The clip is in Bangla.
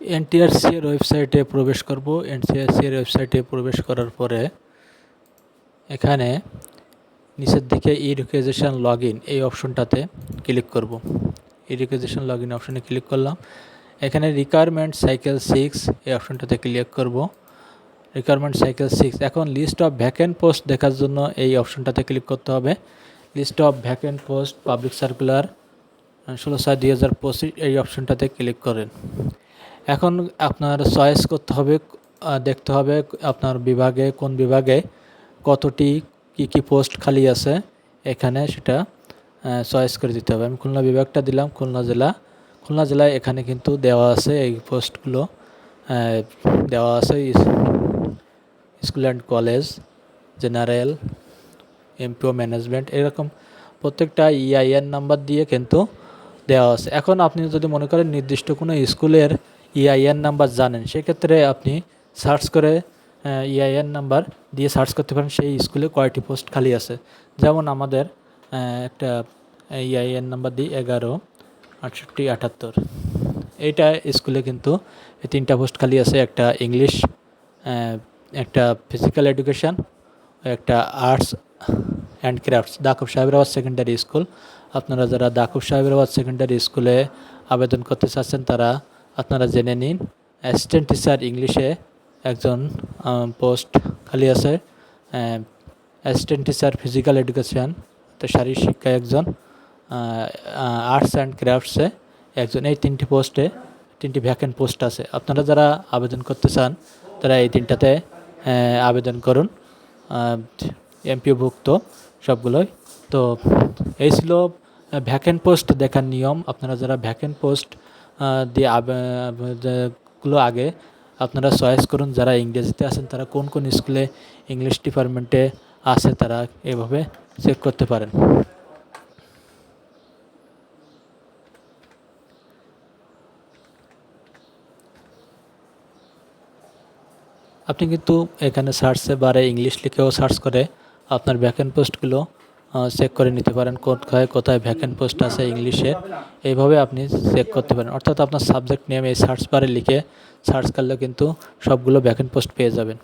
এনটিআরসি এর ওয়েবসাইটে প্রবেশ করব। এনটিআরসি এর ওয়েবসাইটে প্রবেশ করার পরে এখানে নিচের দিকে ই রিকুইজিশন লগ ইন এই অপশনটাতে ক্লিক করব। ই রিকুইজিশন লগ ইন অপশনে ক্লিক করলাম। এখানে রিকোয়ারমেন্ট সাইকেল সিক্স এই অপশনটাতে ক্লিক করব। Requirement cycle six. এখন লিস্ট অফ ভ্যাকেন্ট পোস্ট দেখার জন্য এই অপশনটাতে ক্লিক করতে হবে। List of vacant post, public circular, ষোলো ছয় দুই হাজার পঁচিশ এই অপশনটাতে ক্লিক করেন। এখন আপনার চয়েস করতে হবে দেখতে হবে আপনার বিভাগে, কোন বিভাগে কতটি, কি কি পোস্ট খালি আছে, এখানে সেটা চয়েস করে দিতে হবে। আমি খুলনা বিভাগটা দিলাম, খুলনা জেলা। খুলনা জেলায় এখানে কিন্তু দেওয়া আছে এই পোস্টগুলো দেওয়া আছে school and college general MPO management এরকম প্রত্যেকটা ইআইএন নাম্বার দিয়ে কিন্তু দেওয়া আছে। এখন আপনি যদি মনে করেন নির্দিষ্ট কোনো স্কুলের ইআইএন নাম্বার জানেন, সেক্ষেত্রে আপনি সার্চ করে ইআইএন নাম্বার দিয়ে সার্চ করতে পারেন, সেই স্কুলে কয়টি পোস্ট খালি আছে। যেমন আমাদের একটা ইআইএন নাম্বার দিই এগারো, আটষট্টি, আটাত্তর। এইটা স্কুলে কিন্তু এই তিনটা পোস্ট খালি আছে, একটা ইংলিশ একটা ফিজিক্যাল এডুকেশন একটা আর্টস অ্যান্ড ক্রাফটস দাকুব সাহেবরাবাদ সেকেন্ডারি স্কুল আপনারা যারা দাকুব সাহেবরাবাদ সেকেন্ডারি স্কুলে আবেদন করতে চাচ্ছেন, তারা আপনারা জেনে নিন। অ্যাসিস্ট্যান্ট টিচার ইংলিশে একজন পোস্ট খালি আছে। অ্যাসিস্ট্যান্ট টিচার ফিজিক্যাল এডুকেশন তো শারীরিক শিক্ষায় একজন। আর্টস অ্যান্ড ক্রাফটসে একজন। এই তিনটি পোস্টে তিনটি ভ্যাকেন্ট পোস্ট আছে। আপনারা যারা আবেদন করতে চান, তারা এই তিনটাতে আবেদন করুন। এমপিওভুক্ত সবগুলোই। তো এই ছিল ভ্যাকেন্ট পোস্ট দেখার নিয়ম। আপনারা যারা ভ্যাকেন্ট পোস্ট দিয়ে আবে- গুলো আগে, আপনারা চয়েস করুন যারা ইংরেজিতে আছেন, তারা কোন কোন স্কুলে ইংলিশ ডিপার্টমেন্টে আছে তারা এভাবে চেক করতে পারেন। আপনি কিন্তু এখানে সার্চে বারে ইংলিশ লিখেও সার্চ করে আপনার ভ্যাকেন্ট পোস্টগুলো চেক করে নিতে পারেন কোথায় কোথায় ভ্যাকেন্ট পোস্ট আছে ইংলিশে। এইভাবে আপনি চেক করতে পারেন। অর্থাৎ আপনার সাবজেক্ট নিয়ে আমি এই সার্চ বারে লিখে সার্চ করলে কিন্তু সবগুলো ভ্যাকেন্ট পোস্ট পেয়ে যাবেন।